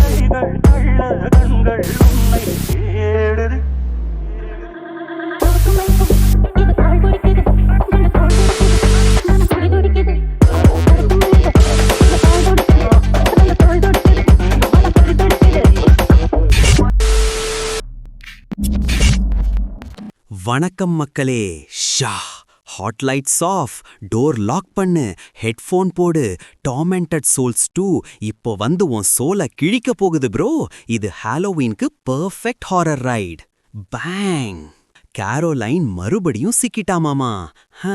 கைகள் கள்ள கண்கள் வணக்கம் மக்களே Shah. Hot lights off door lock பண்ணு ஹெட்ஃபோன் போடு டாமெண்டட் சோல்ஸ் டூ இப்போ வந்து உன் சோலை கிழிக்க போகுது ப்ரோ இது ஹாலோவீனுக்கு perfect horror ride bang Caroline மறுபடியும் சிக்கிட்டாமாமா. ஹ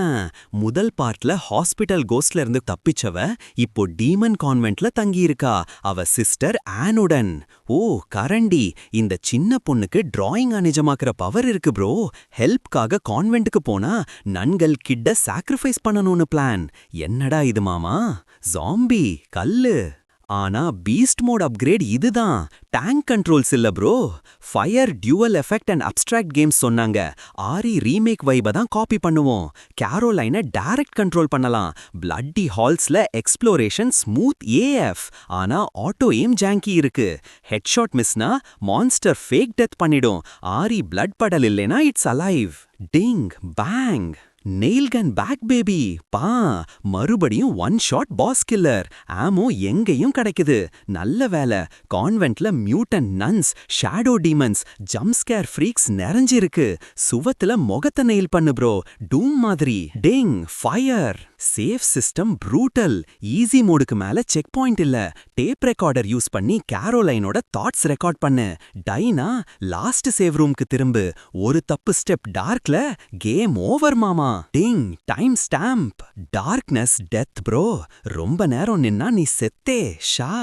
முதல் பார்ட்ல ஹாஸ்பிட்டல் கோஸ்ட்ல இருந்து தப்பிச்சவ இப்போ டீமன் கான்வென்ட்ல தங்கியிருக்கா. அவ சிஸ்டர் ஆனுடன். ஓ கரண்டி இந்த சின்ன பொண்ணுக்கு டிராயிங் அணிஜமாக்குற பவர் இருக்கு ப்ரோ. ஹெல்ப்காக கான்வென்ட்டுக்கு போனா நன்கள் கிட்ட சாக்ரிஃபைஸ் பண்ணணும்னு பிளான் என்னடா இது மாமா? ஜாம்பி கல்லு. ஆனா பீஸ்ட் மோட் அப்கிரேட் இதுதான். டேங்க் கண்ட்ரோல்ஸ் இல்ல bro fire dual effect and abstract games சொன்னாங்க. ஆரி ரீமேக் வைப தான் காப்பி பண்ணுவோம். கேரோலைனை டைரக்ட் கண்ட்ரோல் பண்ணலாம். பிளட்டி ஹால்ஸ்ல எக்ஸ்ப்ளோரேஷன் ஸ்மூத் ஏஎஃப் ஆனா ஆட்டோ எய்ம் ஜாங்கி இருக்கு. ஹெட்ஷாட் மிஸ்னா மான்ஸ்டர் ஃபேக் டெத் பண்ணிடும். ஆரி பிளட் படல் இல்லைனா it's alive thing bang nail gun back baby பா மறுபடியும் one shot boss killer ammo எங்கேயும் கிடைக்குது. நல்ல வேலை. கான்வென்ட்ல mutant nuns shadow demons jumpscare freaks நிறைஞ்சிருக்கு. சுவத்துல முகத்தை நெயில் பண்ணு ப்ரோ டூம் மாதிரி. Ding fire safe system brutal easy மோடுக்கு மேல செக் பாயிண்ட் இல்ல. டேப் ரெக்கார்டர் யூஸ் பண்ணி கேரோலைனோட தாட்ஸ் ரெக்கார்ட் பண்ணு. டைனா லாஸ்ட் சேவ் ரூம்க்கு திரும்பு. ஒரு தப்பு ஸ்டெப் டார்க்ல கேம் ஓவர் மாமா. Ding time stamp darkness death bro ரொம்ப நேரம் நின்னா நீ செத்தே. ஷா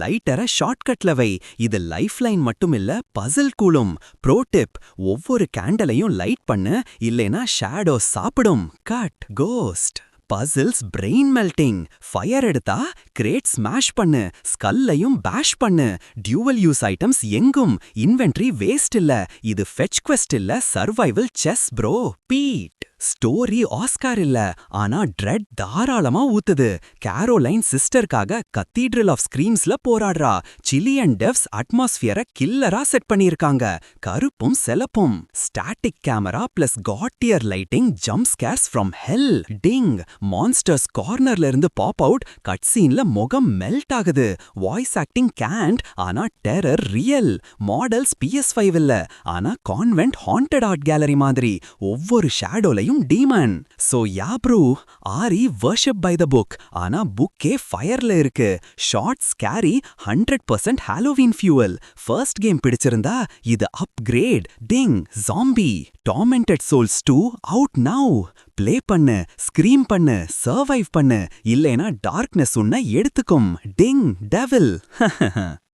லைட்டரை ஷார்ட்கட்ல வை. இது லைஃப் லைன் மட்டும் இல்ல பசில் கூலும். ப்ரோ டிப் ஒவ்வொரு கேண்டலையும் லைட் பண்ணு. இல்லைனா ஷேடோ சாப்பிடும். Cut ghost puzzles brain melting fire எடுத்தா கிரேட் ஸ்மாஷ் பண்ணு. ஸ்கல்லையும் பேஷ் பண்ணு. டியூவல் யூஸ் ஐட்டம்ஸ் எங்கும். இன்வென்ட்ரி வேஸ்ட் இல்ல. இது ஃபெச் குவெஸ்ட் இல்ல. Survival chess bro beat story Oscar இல்ல ஆனா ட்ரெட் தாராளமா ஊத்துது. கேரோலைன் சிஸ்டருக்காக கத்தீட்ரல் ஆஃப் ஸ்கிரீம்ஸ்ல போராடுறா. சிலி அண்ட் டெவ்ஸ் அட்மாஸ்பியரை கில்லரா செட் பண்ணியிருக்காங்க. கருப்பும் செலப்பும். Static camera plus காட்டியர் lighting jump scares from hell. Ding! Monsters கார்னர்ல இருந்து பாப் அவுட். கட் சீன்ல முகம் மெல்ட் ஆகுது. வாய்ஸ் ஆக்டிங் கேண்ட் ஆனா terror real. Models PS five இல்ல ஆனா கான்வென்ட் ஹாண்டட் ஆர்ட் கேலரி மாதிரி. ஒவ்வொரு ஷேடோலையும் demon so ya Bru aari worship by the book ஆனா புக்கே ஃபயர்ல இருக்கு. Short scary hundred percent Halloween fuel first game பிடிச்சிருந்தா இது upgrade ding zombie tormented souls two out now play பண்ணு ஸ்க்ரீம் பண்ணு சர்வைவ் பண்ணு. இல்லைனா டார்க்னஸ் உன்னை எடுத்துக்கும். டிங் டெவில்